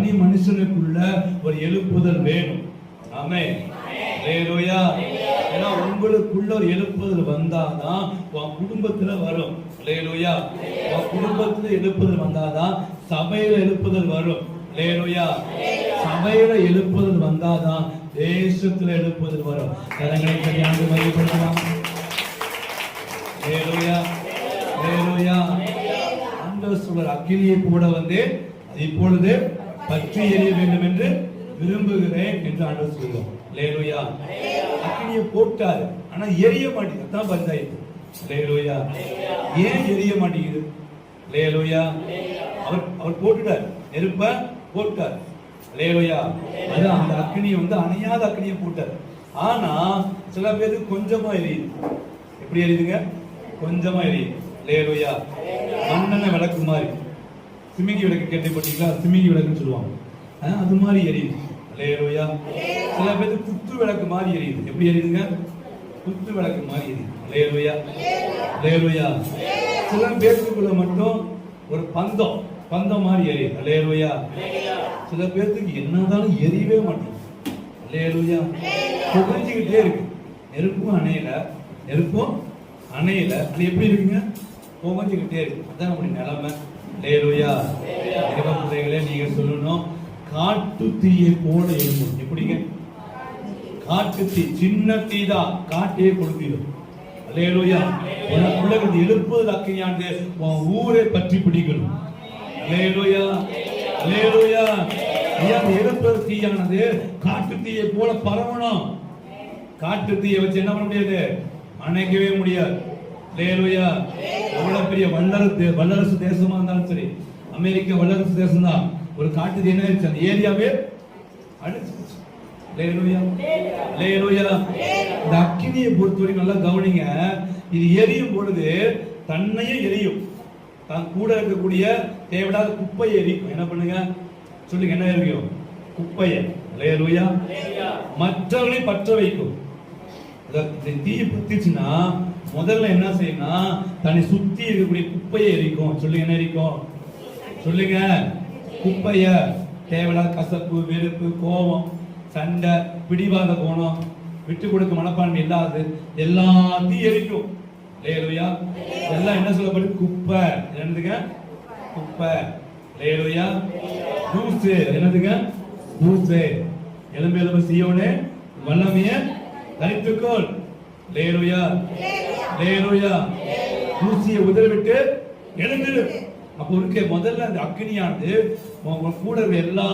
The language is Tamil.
தனி மனுஷனுக்குள்ள ஒரு எழுப்புதல் வேணும். ஆமே லேலூயா ஏன்னா உங்களுக்குள்ள ஒரு எழுப்புதல் வந்தாதான் உன் குடும்பத்துல வரும். லேலோயா உன் குடும்பத்துல எழுப்புதல் வந்தாதான் சபையில எழுப்புதல் வரும். லேலோயா சபையில எழுப்புதல் வந்தாதான் தேசத்துல எழுப்புதல் வரும். கரங்களை சரியாக மையப்படுத்தலாம் லேலோயா லேலோயா அந்த சொல்ற அக்கினியை கூட வந்து இப்பொழுது பற்றி எரிய வேண்டும் என்று விரும்புகிறேன் என்று ஆண்டு சொல்லுவோம் லேலுயா அக்கினியை போட்டாரு. ஆனா எரிய மாட்டேங்குது. தான் பஞ்சாயத்து லேலுயா ஏன் எரிய மாட்டேங்குது? லேலுயா அவர் அவர் போட்டுட்டார். நெருப்ப போட்டார். லேலுயா அது அந்த அக்கினியை வந்து அணையாத அக்கினியை போட்டார். ஆனா சில பேருக்கு கொஞ்சமா எரியுது. எப்படி எரியுதுங்க? கொஞ்சமா எரியுது. லேலுயா மண்ணெண்ணெய் விளக்கு மாதிரி. சிமிங்கி விளக்கு கேட்டுப்பட்டீங்களா சிமிங்கி விளக்குன்னு சொல்லுவாங்க. ஆ, அது மாதிரி எரியுது. லேலுயா சில பேருக்கு குத்து விளக்கு மாதிரி எரியுது. எப்படி எரியுதுங்க? குத்து விளக்கு மாதிரி எரியுது. லேலுயா லேலுயா சில பேருக்குள்ள மட்டும் ஒரு பந்தம் பந்தம் மாதிரி எரியுது. லேலுயா சில பேர்த்துக்கு என்னதாலும் எரியவே மாட்டேங்குது. லேலுயா புகஞ்சுக்கிட்டே இருக்கு. நெருப்பும் அணையில. நெருப்பும் அணையில. அது எப்படி இருக்குங்க? புகஞ்சுக்கிட்டே இருக்கு. அதான் நம்முடைய நிலைமை. லேலுயா இறைவ பிள்ளைகளே நீங்க சொல்லணும் காட்டு தீயை போல எழும்பும் எப்படிங்க? காட்டு தீ சின்ன தீ தான் காட்டையே கொடுத்திடும் லேலுயா உனக்குள்ள இருந்து எழுப்புவது அக்கையாண்டு உன் ஊரை பற்றி பிடிக்கணும். லேலுயா லேலுயா ஐயா அந்த எழுப்புதல் தீயானது காட்டு தீயை போல பரவணும். காட்டு தீயை வச்சு என்ன பண்ண முடியாது? அணைக்கவே முடியாது. லேலுயா எவ்வளவு பெரிய வல்லரசு வல்லரசு தேசமா இருந்தாலும் சரி அமெரிக்கா வல்லரசு தேசம் தான். ஒரு காட்டு என்ன அந்த ஏரியாவே அடிச்சு லேலுயா லேலுயா இந்த அக்கினியை பொறுத்த வரைக்கும் நல்லா கவனிங்க. இது எரியும் பொழுது தன்னையே எரியும். தான் கூட இருக்கக்கூடிய தேவையில்லாத குப்பையை எரிக்கும். என்ன பண்ணுங்க? சொல்லுங்க என்ன எரியும் குப்பையை. லேலுயா மற்றவர்களை பற்ற வைக்கும். தீயை பத்திச்சுன்னா முதல்ல என்ன செய்யணும் தன்னை சுத்தி இருக்கக்கூடிய குப்பையை எரிக்கும். சொல்லுங்க என்ன எரிக்கும்? சொல்லுங்க. குப்பைய தேவையில்லாத கசப்பு வெறுப்பு கோபம் சண்டை பிடிவாத கோணம் விட்டு கொடுக்க மனப்பான்மை இல்லாது எல்லாத்தையும் எரிக்கும். லேலுயா எல்லாம் என்ன சொல்லப்படுது குப்பை. என்னதுங்க? குப்பை. லேலுயா தூசு. என்னதுங்க? தூசு. எலும்பு எலும்பு செய்யோனே வல்லமைய தனித்துக்கோள் தூசியை உதறிவிட்டு எழுந்திரு அப்போ இருக்க முதல்ல அந்த அக்னியானது உங்க கூட எல்லா